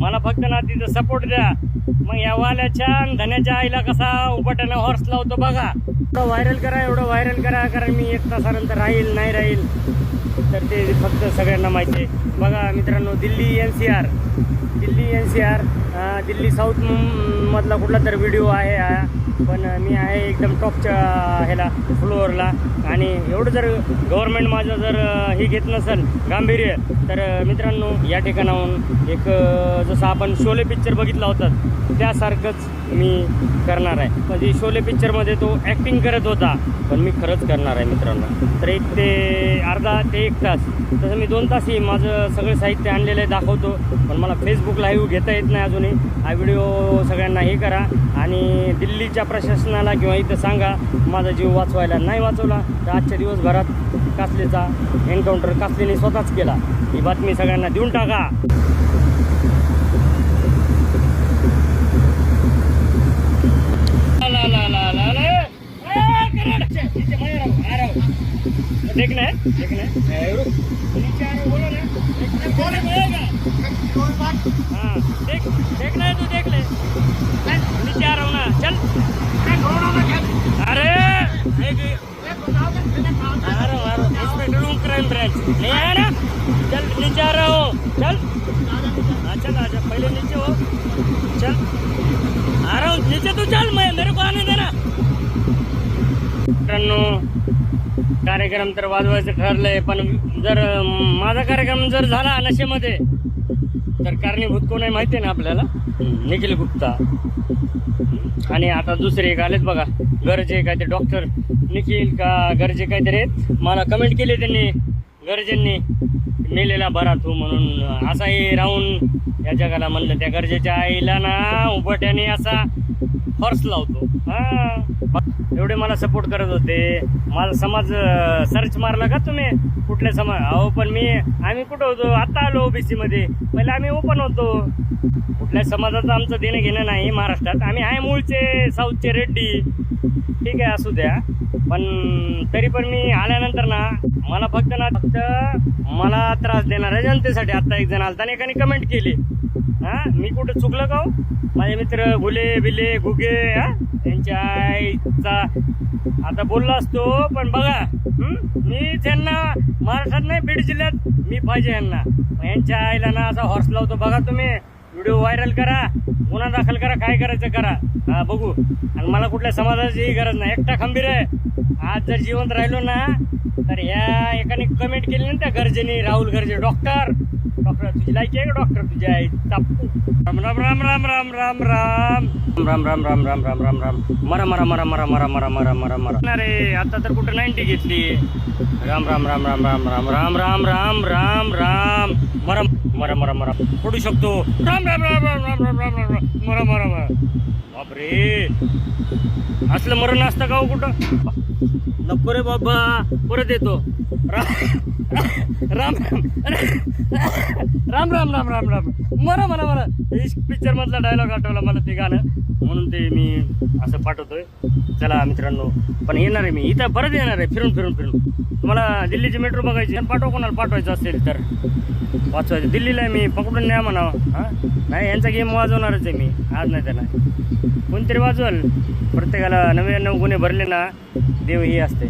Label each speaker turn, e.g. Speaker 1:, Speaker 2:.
Speaker 1: मला फक्त ना तिथं सपोर्ट द्या. मग या वाल्याच्या छान धन्याच्या आईला कसा उपाट्यानं हॉर्स लावतो बघा. एवढं व्हायरल करा एवढं व्हायरल करा कारण मी एक तासानंतर राहील नाही राहील. तर ते फक्त सगळ्यांना माहिती आहे. बघा मित्रांनो Delhi N C R Delhi N C R Delhi south मधला कुठला तर व्हिडिओ आहे हा. पण मी आहे एकदम टॉपच्या ह्याला फ्लोअरला आणि एवढं जर गव्हर्नमेंट माझं जर हे घेत नसेल गांभीर्य तर मित्रांनो या ठिकाणाहून एक जसं आपण शोले पिक्चर बघितला होता त्यासारखंच मी करणार आहे. म्हणजे शोले पिक्चरमध्ये तो ॲक्टिंग करत होता पण मी खरंच करणार आहे मित्रांनो. तर एक ते अर्धा ते एक तास. तसं मी दोन तासही माझं सगळं साहित्य आणलेलं आहे दाखवतो पण मला फेसबुक लाईव्ह घेता येत नाही अजूनही. हा व्हिडिओ सगळ्यांना हे करा आणि दिल्लीच्या प्रशासनाला किंवा इथं सांगा माझा जीव वाचवायला नाही वाचवला तर आजच्या दिवसभरात कासलेचा एन्काउंटर कासलेने स्वतःच केला? ही बातमी सगळ्यांना देऊन टाका. देखना है देखना है देख तू देख ले नीचे आ रहा हूँ ना चल अरे आ रहा हूँ आ रहा हूँ क्राइम ब्रांच आया ना चल नीचे आ रहा चल चल आजा पहले नीचे हो चल आ रहा हूँ नीचे चल मैं मेरे को आने देना मित्रांनो कार्यक्रम तर वाजवायचं ठरलंय पण जर माझा कार्यक्रम जर झाला नशेमध्ये तर कारणीभूत कोण आहे माहिती आहे ना आपल्याला? निखिल गुप्ता. आणि आता दुसरे एक आलेत बघा. गरजे काहीतरी डॉक्टर निखिल का गरजे काहीतरी आहेत मला कमेंट केली त्यांनी. गरजेंनी मेलेला बरा तू म्हणून. असाही राहून या जगाला म्हणलं त्या गरजेच्या आईला ना उभट्याने असा हॉर्स लावतो हा. एवढे मला सपोर्ट करत होते. मला समाज सर्च मारला का तुम्ही? कुठल्या समाज अहो पण मी आम्ही कुठं होतो? आता आलो ओबीसी मध्ये. पहिले आम्ही ओपन होतो. कुठल्या समाजाचं आमचं देणं घेणं नाही महाराष्ट्रात. आम्ही आहे मूळचे साऊथचे रेड्डी. ठीक आहे असू द्या. पण तरी पण मी आल्यानंतर ना मला फक्त ना फक्त मला त्रास देणाऱ्या जनतेसाठी आता एक जण आलता आणि एकाने कमेंट केली. हा? मी कुठं चुकलं का हो? माझे मित्र गुले बिले गुगे त्यांच्या आईचा आता बोललो असतो पण बघा मी त्यांना महाराष्ट्रात नाही बीड जिल्ह्यात मी पाहिजे यांना. मग यांच्या आईला ना असा हॉर्स लावतो. बघा तुम्ही व्हिडिओ व्हायरल करा गुन्हा दाखल करा काय करायचं करा. हा बघू. आणि मला कुठल्या समाजाची गरज नाही. एकटा खंबीर आहे. आज जर जिवंत राहिलो ना तर ह्या एकाने कमेंट केली ना त्या गरजेने राहुल गरजे. डॉक्टर डॉक्टर का डॉक्टर तुझ्या आई चापू राम राम राम राम राम राम राम राम राम राम राम राम राम राम मरा मरा मरा मरा मरा मरा मरा मरा मरा अरे आता तर कुठं नाईन्टी घेतली राम राम राम राम राम राम राम राम राम राम राम मरा मरा मरा मरा पडू शकतो राम राम राम राम राम राम राम राम राम मरा मरा मरा बापरे असलं मरण असतं का हो कुठं नको रे बाबा परत येतो राम राम राम राम राम राम राम. मरा मला मला इश्क पिक्चर मधला डायलॉग आठवला मला ते गाणं. म्हणून ते मी असं पाठवतोय. चला मित्रांनो. पण येणार आहे मी. इथं परत येणार आहे. फिरून फिरून फिरून. तुम्हाला दिल्लीची मेट्रो बघायची आणि पाठव कोणाला पाठवायचं असेल तर. वाचवायचं. दिल्लीला आहे मी पकडून न्या म्हणावं. हां? नाही यांचा गेम वाजवणारच आहे मी. आज नाही त्याला. कोणतरी वाजवल. प्रत्येकाला नव्याण्णव गुन्हे भरले ना देव ही असते.